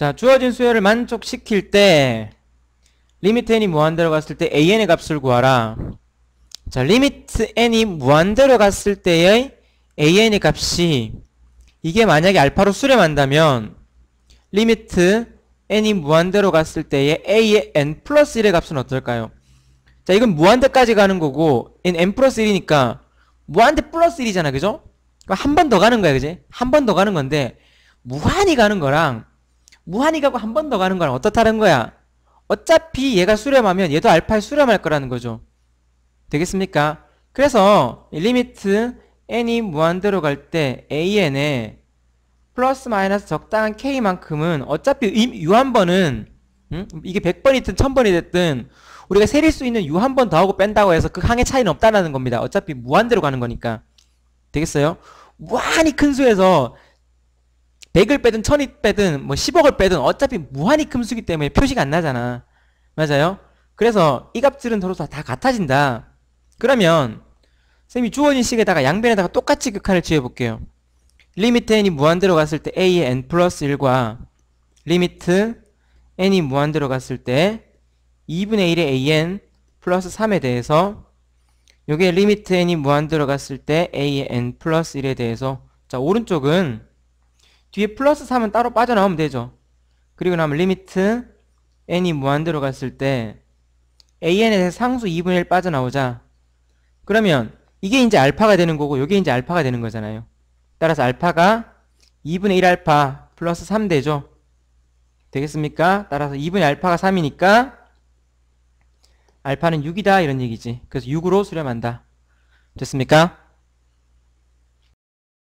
자, 주어진 수열을 만족시킬 때 리미트 n이 무한대로 갔을 때 an의 값을 구하라. 자, 리미트 n이 무한대로 갔을 때의 an의 값이 이게 만약에 알파로 수렴한다면 리미트 n이 무한대로 갔을 때의 a의 n 플러스 1의 값은 어떨까요? 자, 이건 무한대까지 가는 거고 n, n 플러스 1이니까 무한대 플러스 1이잖아, 그죠? 한 번 더 가는 거야, 그지? 한 번 더 가는 건데 무한히 가는 거랑 무한히 가고 한 번 더 가는 거랑 어떻다는 거야? 어차피 얘가 수렴하면 얘도 알파에 수렴할 거라는 거죠. 되겠습니까? 그래서 리미트 n이 무한대로 갈 때 an의 플러스 마이너스 적당한 k만큼은 어차피 유한 번은 음? 이게 100번이든 1000번이 됐든 우리가 세릴 수 있는 유한번 더 하고 뺀다고 해서 그 항의 차이는 없다는 겁니다. 어차피 무한대로 가는 거니까. 되겠어요? 무한히 큰 수에서 100을 빼든 1000을 빼든 뭐 10억을 빼든 어차피 무한히 큰 수기 때문에 표시가 안 나잖아. 맞아요? 그래서 이 값들은 서로 다 같아진다. 그러면 쌤이 주어진 식에다가 양변에다가 똑같이 극한을 지어볼게요. 리미트 n이 무한대로 갔을 때 a의 n 플러스 1과 리미트 n이 무한대로 갔을 때 2분의 1의 an 플러스 3에 대해서 요게 리미트 n이 무한대로 갔을 때 a의 n 플러스 1에 대해서 자 오른쪽은 뒤에 플러스 3은 따로 빠져나오면 되죠. 그리고 나면 리미트 n이 무한대로 갔을 때 an에 대해서 상수 2분의 1 빠져나오자 그러면 이게 이제 알파가 되는 거고 이게 이제 알파가 되는 거잖아요. 따라서 알파가 2분의 1 알파 플러스 3 되죠. 되겠습니까? 따라서 2분의 알파가 3이니까 알파는 6이다 이런 얘기지. 그래서 6으로 수렴한다. 됐습니까?